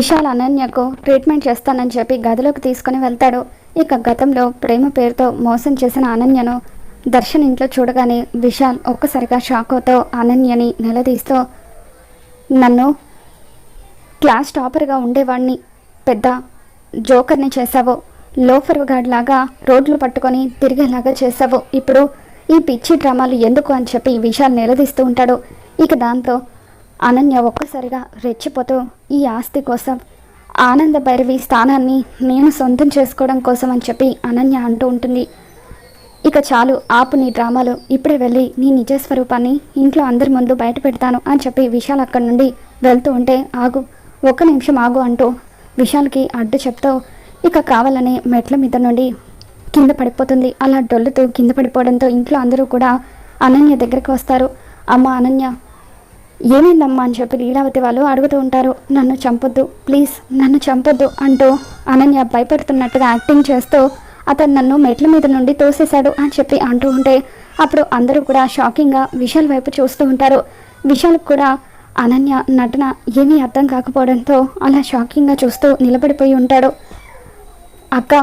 Vishal అనన్యకు treatment చేస్తానని చెప్పి గదిలోకి తీసుకుని వెళ్తాడు. ఇక గతంలో ప్రేమ పేరుతో మోసం చేసిన అనన్యను దర్శన్ ఇంట్లో చూడగానే విశాల్ ఒక్కసారిగా షాకోతో అనన్యని నిలదీస్తూ నన్ను క్లాస్ టాపర్గా ఉండేవాడిని పెద్ద జోకర్ని చేశావు. లోఫర్ గార్డ్ లాగా రోడ్లు పట్టుకొని తిరిగేలాగా చేశావు. ఇప్పుడు ఈ పిచ్చి డ్రామాలు ఎందుకు? అని చెప్పి విశాల్ నిలదీస్తూ ఉంటాడు. ఇక దాంతో అనన్య ఒక్కసారిగా రెచ్చిపోతూ ఈ ఆస్తి కోసం ఆనంద భైరవి స్థానాన్ని నేను సొంతం చేసుకోవడం కోసం అని చెప్పి అనన్య అంటూ ఉంటుంది. ఇక చాలు ఆపు నీ డ్రామాలు. ఇప్పుడే వెళ్ళి నీ నిజ స్వరూపాన్ని ఇంట్లో అందరి ముందు బయట పెడతాను అని చెప్పి విశాల్ అక్కడి నుండి వెళ్తూ ఉంటే ఆగు ఒక్క నిమిషం ఆగు అంటూ విశాల్కి అడ్డు చెప్తూ ఇక కావాలనే మెట్ల మీద నుండి కింద పడిపోతుంది. అలా డొల్లుతూ కింద పడిపోవడంతో ఇంట్లో అందరూ కూడా అనన్య దగ్గరికి వస్తారు. అమ్మ అనన్య ఏమైందమ్మా అని చెప్పి లీలావతి వాళ్ళు అడుగుతూ ఉంటారు. నన్ను చంపొద్దు ప్లీజ్ నన్ను చంపొద్దు అంటూ అనన్య భయపడుతున్నట్టుగా యాక్టింగ్ చేస్తూ అతను నన్ను మెట్ల మీద నుండి తోసేశాడు అని చెప్పి అంటూ ఉంటే అప్పుడు అందరూ కూడా షాకింగ్గా విశాల్ వైపు చూస్తూ ఉంటారు. విశాల్కి కూడా అనన్య నటన ఏమీ అర్థం కాకపోవడంతో అలా షాకింగ్గా చూస్తూ నిలబడిపోయి ఉంటాడు. అక్క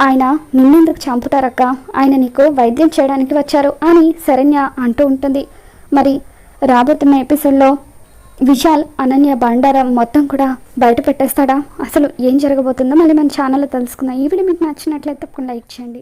ఆయన నిన్నెందుకు చంపుతారక్క? ఆయన నీకు వైద్యం చేయడానికి వచ్చారు అని శరణ్య అంటూ ఉంటుంది. మరి రాబోతున్న ఎపిసోడ్లో విశాల్ అనన్య బండారం మొత్తం కూడా బయట పెట్టేస్తాడా? అసలు ఏం జరగబోతుందో మళ్ళీ మన ఛానల్లో తెలుసుకుందాం. ఈ వీడియో మీకు నచ్చినట్లయితే తప్పకుండా లైక్ చేయండి.